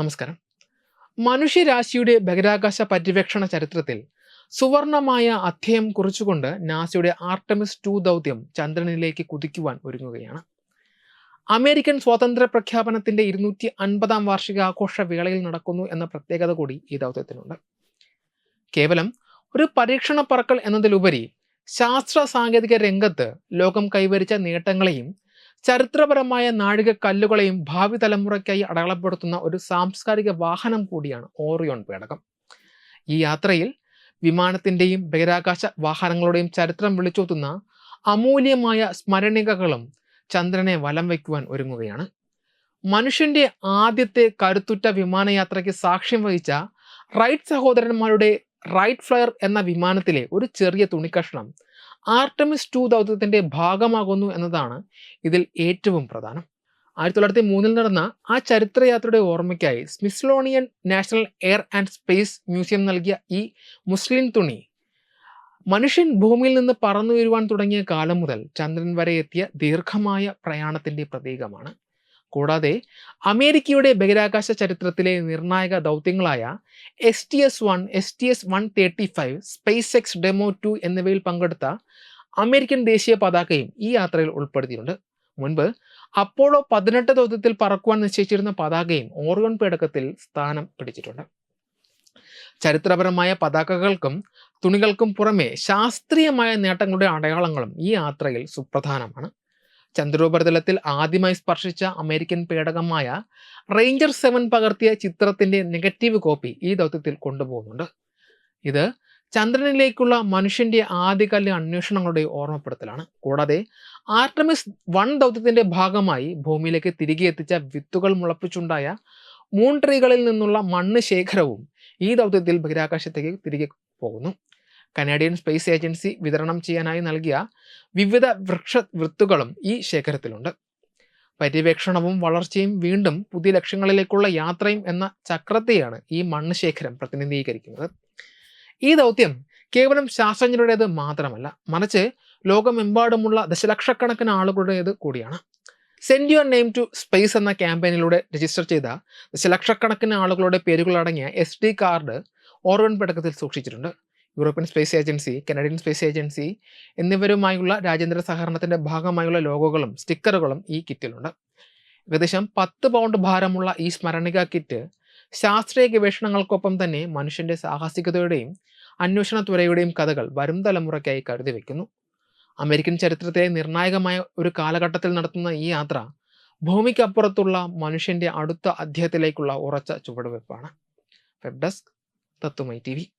നമസ്കാരം. മനുഷ്യരാശിയുടെ ബഹിരാകാശ പര്യവേക്ഷണ ചരിത്രത്തിൽ സുവർണമായ അധ്യയം കുറിച്ചുകൊണ്ട് നാസയുടെ ആർട്ടമിസ് ടു ദൗത്യം ചന്ദ്രനിലേക്ക് കുതിക്കുവാൻ ഒരുങ്ങുകയാണ്. അമേരിക്കൻ സ്വാതന്ത്ര്യ പ്രഖ്യാപനത്തിന്റെ ഇരുന്നൂറ്റി അൻപതാം വാർഷികാഘോഷ വേളയിൽ നടക്കുന്നു എന്ന പ്രത്യേകത കൂടി ഈ ദൗത്യത്തിനുണ്ട്. കേവലം ഒരു പരീക്ഷണ പറക്കൽ എന്നതിലുപരി ശാസ്ത്ര സാങ്കേതിക രംഗത്ത് ലോകം കൈവരിച്ച നേട്ടങ്ങളെയും ചരിത്രപരമായ നാഴികക്കല്ലുകളെയും ഭാവി തലമുറയ്ക്കായി അടയാളപ്പെടുത്തുന്ന ഒരു സാംസ്കാരിക വാഹനം കൂടിയാണ് ഓറിയോൺ പേടകം. ഈ യാത്രയിൽ വിമാനത്തിന്റെയും ബഹിരാകാശ വാഹനങ്ങളുടെയും ചരിത്രം വിളിച്ചോത്തുന്ന അമൂല്യമായ സ്മരണികകളും ചന്ദ്രനെ വലം വയ്ക്കുവാൻ ഒരുങ്ങുകയാണ്. മനുഷ്യന്റെ ആദ്യത്തെ കരുത്തുറ്റ വിമാനയാത്രയ്ക്ക് സാക്ഷ്യം വഹിച്ച റൈറ്റ് സഹോദരന്മാരുടെ റൈറ്റ് ഫ്ലയർ എന്ന വിമാനത്തിലെ ഒരു ചെറിയ തുണിക്കഷ്ണം ആർട്ടമിസ് ടു ദൗത്യത്തിന്റെ ഭാഗമാകുന്നു എന്നതാണ് ഇതിൽ ഏറ്റവും പ്രധാനം. ആയിരത്തി തൊള്ളായിരത്തി മൂന്നിൽ നടന്ന ആ ചരിത്രയാത്രയുടെ ഓർമ്മയ്ക്കായി Smithsonian National Air and Space Museum നൽകിയ ഈ മുസ്ലിം തുണി മനുഷ്യൻ ഭൂമിയിൽ നിന്ന് പറന്നു വരുവാൻ തുടങ്ങിയ കാലം മുതൽ ചന്ദ്രൻ വരെ എത്തിയ ദീർഘമായ പ്രയാണത്തിന്റെ പ്രതീകമാണ്. കൂടാതെ അമേരിക്കയുടെ ബഹിരാകാശ ചരിത്രത്തിലെ നിർണായക ദൗത്യങ്ങളായ S T S one S T S one thirty five space X demo two എന്നിവയിൽ പങ്കെടുത്ത അമേരിക്കൻ ദേശീയ പതാകയും ഈ യാത്രയിൽ ഉൾപ്പെടുത്തിയിട്ടുണ്ട്. മുൻപ് അപ്പോളോ പതിനെട്ട് ദൗത്യത്തിൽ പറക്കുവാൻ നിശ്ചയിച്ചിരുന്ന പതാകയും ഓറിയോൺ പേടകത്തിൽ സ്ഥാനം പിടിച്ചിട്ടുണ്ട്. ചരിത്രപരമായ പതാകകൾക്കും തുണികൾക്കും പുറമെ ശാസ്ത്രീയമായ നേട്ടങ്ങളുടെ അടയാളങ്ങളും ഈ യാത്രയിൽ സുപ്രധാനമാണ്. ചന്ദ്രോപരിതലത്തിൽ ആദ്യമായി സ്പർശിച്ച അമേരിക്കൻ പേടകമായ റേഞ്ചർ സെവൻ പകർത്തിയ ചിത്രത്തിന്റെ നെഗറ്റീവ് കോപ്പി ഈ ദൗത്യത്തിൽ കൊണ്ടുപോകുന്നുണ്ട്. ഇത് ചന്ദ്രനിലേക്കുള്ള മനുഷ്യന്റെ ആദ്യകാല അന്വേഷണങ്ങളുടെ ഓർമ്മപ്പെടുത്തലാണ്. കൂടാതെ ആർട്ടമിസ് വൺ ദൗത്യത്തിന്റെ ഭാഗമായി ഭൂമിയിലേക്ക് തിരികെ എത്തിച്ച വിത്തുകൾ മുളപ്പിച്ചുണ്ടായ മൂൺ ട്രീകളിൽ നിന്നുള്ള മണ്ണ് ശേഖരവും ഈ ദൗത്യത്തിൽ ബഹിരാകാശത്തേക്ക് തിരികെ പോകുന്നു. കനേഡിയൻ സ്പേസ് ഏജൻസി വിതരണം ചെയ്യാനായി നൽകിയ വിവിധ വൃക്ഷ വൃത്തുകളും ഈ ശേഖരത്തിലുണ്ട്. പര്യവേക്ഷണവും വളർച്ചയും വീണ്ടും പുതിയ ലക്ഷ്യങ്ങളിലേക്കുള്ള യാത്രയും എന്ന ചക്രത്തെയാണ് ഈ മണ്ണ് ശേഖരം പ്രതിനിധീകരിക്കുന്നത്. ഈ ദൗത്യം കേവലം ശാസ്ത്രജ്ഞരുടേത് മാത്രമല്ല മറിച്ച് ലോകമെമ്പാടുമുള്ള ദശലക്ഷക്കണക്കിന് ആളുകളുടേത് കൂടിയാണ്. Send your name to space എന്ന ക്യാമ്പയിനിലൂടെ രജിസ്റ്റർ ചെയ്ത ദശലക്ഷക്കണക്കിന് ആളുകളുടെ പേരുകളടങ്ങിയ എസ് ഡി കാർഡ് ഓർവൻ പടക്കത്തിൽ സൂക്ഷിച്ചിട്ടുണ്ട്. European space agency Canadian space agency എന്നിവരുമായുള്ള രാജ്യാന്തര സഹകരണത്തിന്റെ ഭാഗമായുള്ള ലോഗോകളും സ്റ്റിക്കറുകളും ഈ കിറ്റിലുണ്ട്. ഏകദേശം പത്ത് പൗണ്ട് ഭാരമുള്ള ഈ സ്മരണിക കിറ്റ് ശാസ്ത്രീയ ഗവേഷണങ്ങൾക്കൊപ്പം തന്നെ മനുഷ്യന്റെ സാഹസികതയുടെയും അന്വേഷണ ത്വരയുടെയും കഥകൾ വരും തലമുറയ്ക്കായി കരുതി വയ്ക്കുന്നു അമേരിക്കൻ ചരിത്രത്തെ നിർണായകമായ ഒരു കാലഘട്ടത്തിൽ നടത്തുന്ന ഈ യാത്ര ഭൂമിക്കപ്പുറത്തുള്ള മനുഷ്യന്റെ അടുത്ത അധ്യായത്തിലേക്കുള്ള ഉറച്ച ചുവടുവെപ്പാണ്. വെബ് ഡെസ്ക് തത്തുമൈ ടി